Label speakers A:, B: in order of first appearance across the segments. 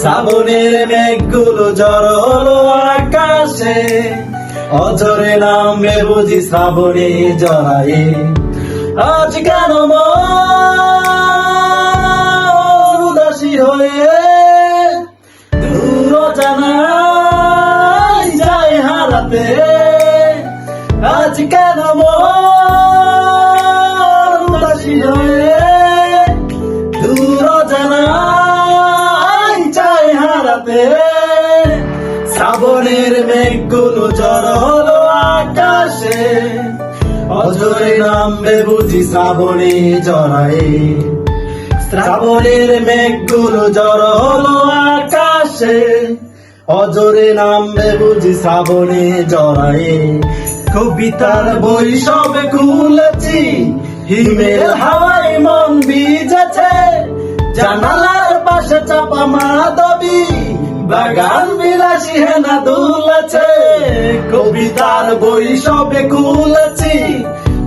A: শ্রাবণের মেঘগুলো জড় হলো আকাশে। অজরে নামবে বুঝি শ্রাবণে জড়ায়ে। আজ কেন উদাসী হয়ে জানাই যায় হারাতে? আজ কেন হারাতে শ্রাবণের মেঘগুলো জড় হলো আকাশে। অজরে নামবে বুঝি শ্রাবণে জড়ায়ে। শ্রাবণের মেঘগুলো জড় হলো আকাশে। অজরে নামবে বুঝি শ্রাবণে জড়ায়ে। কবিতার বই সবে খুলেছি, হিমেল হাওয়ায় মন বাগান বিলাসী হেনা দুলেছে কবিতার বই সবে খুলেছি।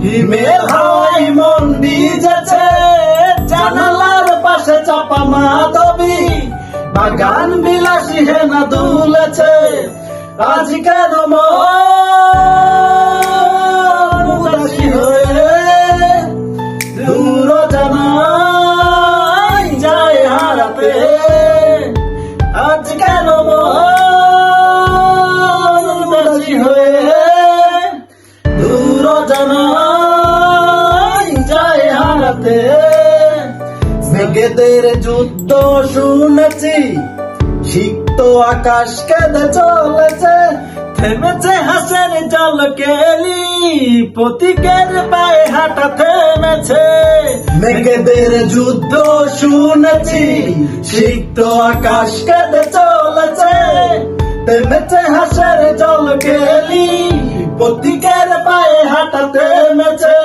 A: হিমেল হাওয়ায় মন ভিজেছে জানালার পাশে চাপা মাধবী। বাগান বিলাসী হেনা দুলেছে আজ কেন মন মেঘেদের যুদ্ধ শুনেছি। সিক্ত আকাশ কেঁদে চলেছে, থেমেছে হাসের জল কেলি প্রতীকের পায়ে হাঁটা থেমেছে। মেঘেদের যুদ্ধ শুনেছি, সিক্ত আকাশ কেঁদে চলেছে, থেমেছে হাসের জল কেলি প্রতীকের পায়ে হাঁটা থেমেছে।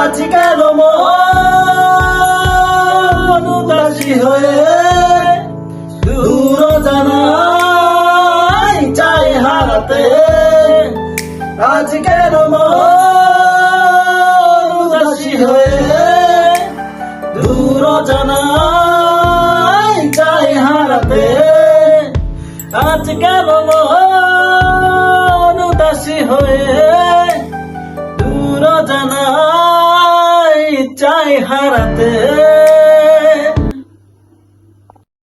A: আজ দূর জানাই চাই হারাতে আজ কেন মন উদাসী হয়ে দূর জানাই চাই হারাতে আজ কেন মন উদাসী হয়ে দূর জানাই চাই হারাতে